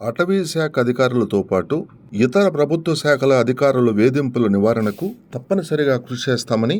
అటవీ శాఖ అధికారులతో పాటు ఇతర ప్రభుత్వ శాఖల అధికారుల వేధింపుల నివారణకు తప్పనిసరిగా కృషి చేస్తామని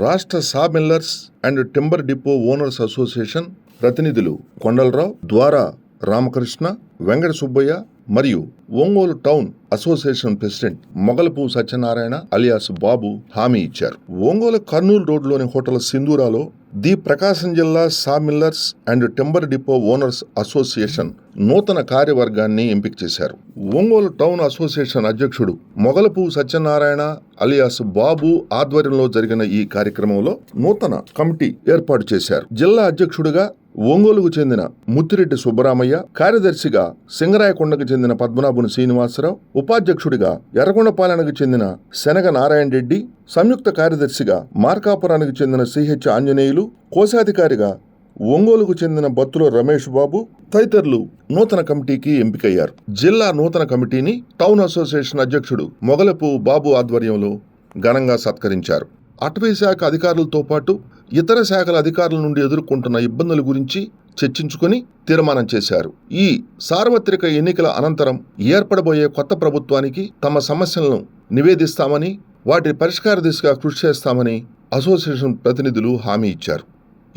రాష్ట్ర saw millers and timber depot owners association ప్రతినిధులు కొండలరావు ద్వారా రామకృష్ణ వెంకట సుబ్బయ్య మరియు Ongole town association president Mogalapu Satyanarayana alias Babu హామీ ఇచ్చారు. ఒంగోలు కర్నూలు రోడ్లోని హోటల్ సింధూరాలో ది ప్రకాశం జిల్లా sawmillers and timber depot owners association నూతన కార్యవర్గాన్ని ఎంపిక చేశారు. ఒంగోలు టౌన్ అసోసియేషన్ అధ్యక్షుడు మొగలపు సత్యనారాయణ అలియాస్ బాబు ఆధ్వర్యంలో జరిగిన ఈ కార్యక్రమంలో నూతన కమిటీ ఏర్పాటు చేశారు. జిల్లా అధ్యక్షుడిగా ఒంగోలుకు చెందిన ముత్తిరెడ్డి సుబ్బరామయ్య కార్యదర్శిగా సింగరాయకొండకు చెందిన పద్మనాభుని శ్రీనివాసరావు ఉపాధ్యక్షుడిగా ఎర్రగొండపాలెనకు చెందిన శనగ నారాయణ రెడ్డి సంయుక్త కార్యదర్శిగా మార్కాపురానికి చెందిన సిహెచ్ ఆంజనేయులు కోశాధికారిగా ఒంగోలుకు చెందిన బత్తుల రమేష్ బాబు తదితరులు నూతన కమిటీకి ఎంపికయ్యారు. జిల్లా నూతన కమిటీని టౌన్ అసోసియేషన్ అధ్యక్షుడు మొగలపు బాబు ఆధ్వర్యంలో ఘనంగా సత్కరించారు. అటవీ శాఖ అధికారులతో పాటు ఇతర శాఖల అధికారుల నుండి ఎదుర్కొంటున్న ఇబ్బందుల గురించి చర్చించుకుని తీర్మానం చేశారు. ఈ సార్వత్రిక ఎన్నికల అనంతరం ఏర్పడబోయే కొత్త ప్రభుత్వానికి తమ సమస్యలను నివేదిస్తామని వాటి పరిష్కార దిశగా కృషి చేస్తామని అసోసియేషన్ ప్రతినిధులు హామీ ఇచ్చారు.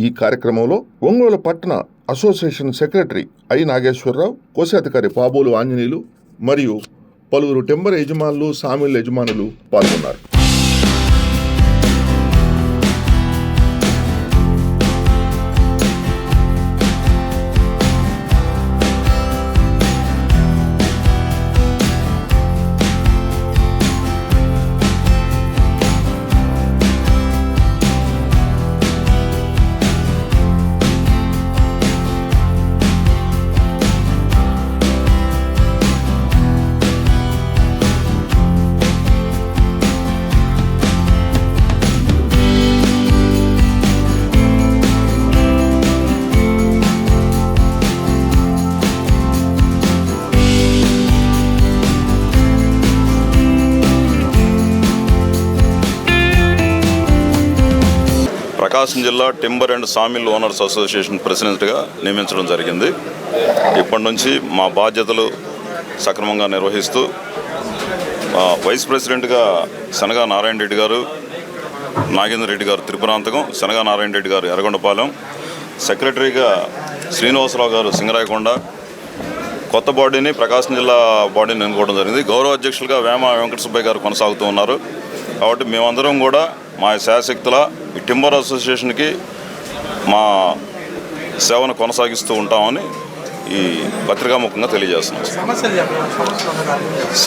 ఈ కార్యక్రమంలో ఒంగోలు పట్టణ అసోసియేషన్ సెక్రటరీ ఐ నాగేశ్వరరావు కోశాధికారి పాబోలు ఆంజనేయులు మరియు పలువురు టెంబర్ యజమానులు సామిల్ యజమానులు పాల్గొన్నారు. ప్రకాశం జిల్లా timber and sawmill owners association ప్రెసిడెంట్గా నియమించడం జరిగింది. ఇప్పటి నుంచి మా బాధ్యతలు సక్రమంగా నిర్వహిస్తూ వైస్ ప్రెసిడెంట్గా శనగా నారాయణ రెడ్డి గారు నాగేంద్ర రెడ్డి గారు త్రిపురాంతకం శనగా నారాయణ రెడ్డి గారు ఎర్రగొండపాలెం సెక్రటరీగా శ్రీనివాసరావు గారు సింగరాయకొండ కొత్త బాడీని ప్రకాశం జిల్లా బాడీని ఎన్నుకోవడం జరిగింది. గౌరవ అధ్యక్షులుగా వేమ వెంకట సుబ్బయ్య గారు కొనసాగుతూ ఉన్నారు. కాబట్టి మేమందరం కూడా మా శాశక్తుల ఈ టింబర్ అసోసియేషన్కి మా సేవను కొనసాగిస్తూ ఉంటామని ఈ పత్రికాముఖంగా తెలియజేస్తున్నాం.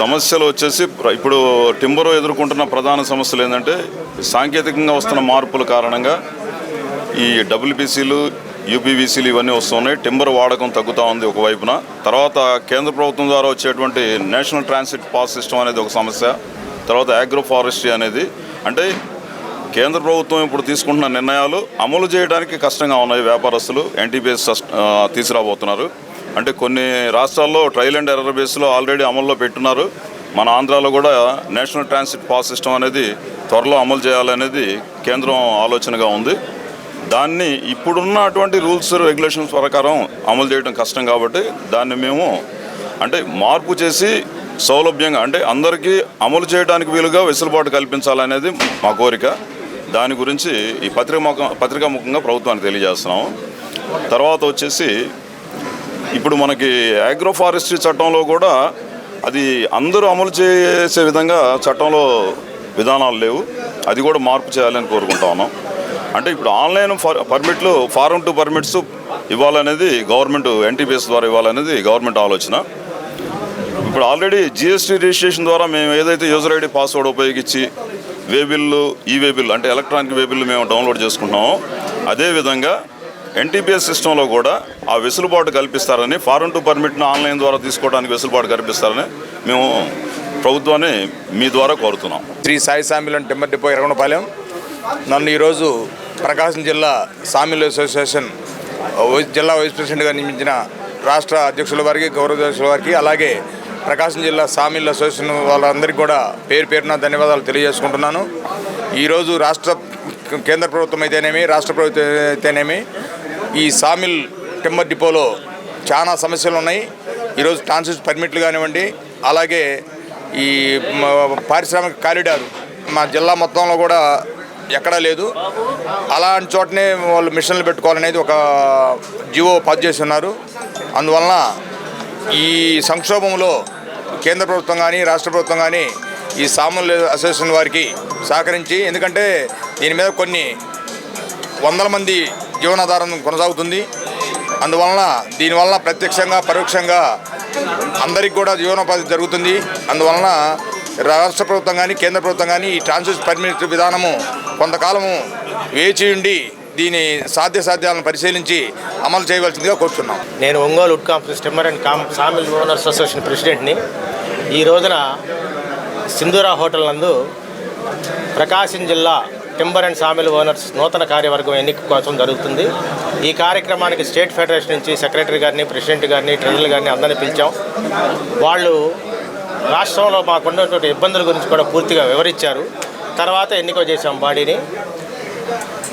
సమస్యలు వచ్చేసి ఇప్పుడు టింబర్ ఎదుర్కొంటున్న ప్రధాన సమస్యలు ఏంటంటే సాంకేతికంగా వస్తున్న మార్పుల కారణంగా ఈ డబ్ల్యూబీసీలు యూపీవీసీలు ఇవన్నీ వస్తున్నాయి. టింబర్ వాడకం తగ్గుతూ ఉంది ఒకవైపున తర్వాత కేంద్ర ప్రభుత్వం ద్వారా వచ్చేటువంటి నేషనల్ ట్రాన్సిట్ పాస్ సిస్టమ్ అనేది ఒక సమస్య. తర్వాత అగ్రో ఫారెస్ట్రీ అనేది. అంటే కేంద్ర ప్రభుత్వం ఇప్పుడు తీసుకుంటున్న నిర్ణయాలు అమలు చేయడానికి కష్టంగా ఉన్నాయి. వ్యాపారస్తులు ఎన్టీపీఎస్ తీసుకురాబోతున్నారు. అంటే కొన్ని రాష్ట్రాల్లో ట్రయల్ అండ్ ఎర్రర్ బేస్లో ఆల్రెడీ అమల్లో పెట్టున్నారు. మన ఆంధ్రాలో కూడా నేషనల్ ట్రాన్సిట్ పాస్ సిస్టమ్ అనేది త్వరలో అమలు చేయాలనేది కేంద్రం ఆలోచనగా ఉంది. దాన్ని ఇప్పుడున్నటువంటి రూల్స్ రెగ్యులేషన్స్ ప్రకారం అమలు చేయడం కష్టం కాబట్టి దాన్ని మేము అంటే మార్పు చేసి సౌలభ్యంగా అంటే అందరికీ అమలు చేయడానికి వీలుగా వెసులుబాటు కల్పించాలనేది మా కోరిక. దాని గురించి ఈ పత్రిక ముఖం పత్రికాముఖంగా ప్రభుత్వానికి తెలియజేస్తున్నాం. తర్వాత వచ్చేసి ఇప్పుడు మనకి అగ్రో ఫారెస్ట్రీ చట్టంలో కూడా అది అందరూ అమలు చేసే విధంగా చట్టంలో విధానాలు లేవు. అది కూడా మార్పు చేయాలని కోరుకుంటా ఉన్నాం. అంటే ఇప్పుడు ఆన్లైన్ ఫర్ పర్మిట్లు ఫారం టు పర్మిట్స్ ఇవ్వాలనేది గవర్నమెంట్ ఎన్టీపీఎస్ ద్వారా ఇవ్వాలనేది గవర్నమెంట్ ఆలోచన. ఇప్పుడు ఆల్రెడీ జిఎస్టీ రిజిస్ట్రేషన్ ద్వారా మేము ఏదైతే యూజర్ ఐడి పాస్వర్డ్ ఉపయోగించి వేబిల్లు ఈ వేబిల్ అంటే ఎలక్ట్రానిక్ వేబిల్లు మేము డౌన్లోడ్ చేసుకుంటున్నాము. అదేవిధంగా ఎన్టీపీఎస్ సిస్టంలో కూడా ఆ వెసులుబాటు కల్పిస్తారని ఫారెన్ టు పర్మిట్ను ఆన్లైన్ ద్వారా తీసుకోవడానికి వెసులుబాటు కల్పిస్తారని మేము ప్రభుత్వాన్ని మీ ద్వారా కోరుతున్నాం. Shri Sai sawmill timber depot Eraganapalem. నన్ను ఈరోజు ప్రకాశం జిల్లా సామిల్ అసోసియేషన్ వైస్- జిల్లా వైస్ ప్రెసిడెంట్గా నియమించిన రాష్ట్ర అధ్యక్షుల వారికి గౌరవ అధ్యక్షుల వారికి అలాగే ప్రకాశం జిల్లా సామిల్ అసోసియేషన్ వాళ్ళందరికీ కూడా పేరు పేరున ధన్యవాదాలు తెలియజేసుకుంటున్నాను. ఈరోజు రాష్ట్ర కేంద్ర ప్రభుత్వం అయితేనేమి రాష్ట్ర ప్రభుత్వం అయితేనేమి ఈ సామిల్ టెంబర్ డిపోలో చాలా సమస్యలు ఉన్నాయి. ఈరోజు ట్రాన్సిట్ పర్మిట్లు కానివ్వండి అలాగే ఈ పారిశ్రామిక కారిడార్ మా జిల్లా మొత్తంలో కూడా ఎక్కడా లేదు. అలాంటి చోటనే వాళ్ళు మిషన్లు పెట్టుకోవాలనేది ఒక జీవో పాస్ చేసి ఉన్నారు. అందువలన ఈ సంక్షోభంలో కేంద్ర ప్రభుత్వం కానీ రాష్ట్ర ప్రభుత్వం కానీ ఈ సామాన్య అసోసియేషన్ వారికి సహకరించి ఎందుకంటే దీని మీద కొన్ని వందల మంది జీవనాధారం కొనసాగుతుంది. అందువలన దీనివలన ప్రత్యక్షంగా పరోక్షంగా అందరికి కూడా జీవనోపాధి జరుగుతుంది. అందువలన రాష్ట్ర ప్రభుత్వం కానీ కేంద్ర ప్రభుత్వం కానీ ఈ ట్రాన్స్పోర్ట్ పర్మిట్ విధానము కొంతకాలము వేచి ఉండి దీని సాధ్యాసాధ్యాలను పరిశీలించి అమలు చేయవలసిందిగా కోరుతున్నాం నేను Ongole wood complex timber and com sawmill owners association ప్రెసిడెంట్ని. ఈ రోజున సింధూరా హోటల్ నందు ప్రకాశం జిల్లా టింబర్ అండ్ సామిల్ ఓనర్స్ నూతన కార్యవర్గం ఎన్నిక కోసం జరుగుతుంది. ఈ కార్యక్రమానికి స్టేట్ ఫెడరేషన్ నుంచి సెక్రటరీ గారిని ప్రెసిడెంట్ గారిని ట్రెజరర్ గారిని అందరినీ పిలిచాం. వాళ్ళు రాష్ట్రంలో మాకున్నటువంటి ఇబ్బందుల గురించి కూడా పూర్తిగా వివరించారు. తర్వాత ఎన్నిక చేశాం బాడీని.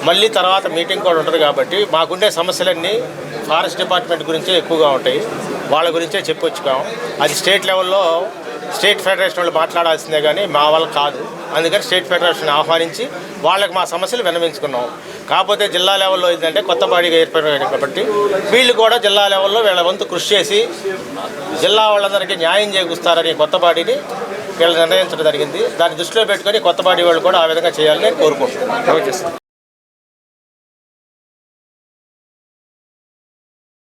మళ్ళీ తర్వాత మీటింగ్ కూడా ఉంటుంది కాబట్టి మాకుండే సమస్యలన్నీ ఫారెస్ట్ డిపార్ట్మెంట్ గురించే ఎక్కువగా ఉంటాయి. వాళ్ళ గురించే చెప్పొచ్చుకాం అది స్టేట్ లెవెల్లో స్టేట్ ఫెడరేషన్ వాళ్ళు మాట్లాడాల్సిందే కానీ మా వాళ్ళు కాదు. అందుకని స్టేట్ ఫెడరేషన్ ఆహ్వానించి వాళ్ళకి మా సమస్యలు విన్నవించుకున్నాం. కాకపోతే జిల్లా లెవెల్లో ఏంటంటే కొత్తపాడిగా ఏర్పడిన కాబట్టి వీళ్ళు కూడా జిల్లా లెవెల్లో వీళ్ళ వంతు కృషి చేసి జిల్లా వాళ్ళందరికీ న్యాయం చేకూరుస్తారని కొత్తపాడిని వీళ్ళు నిర్ణయించడం జరిగింది. దాన్ని దృష్టిలో పెట్టుకొని కొత్తపాడి వాళ్ళు కూడా ఆ విధంగా చేయాలని కోరుకుంటున్నాను.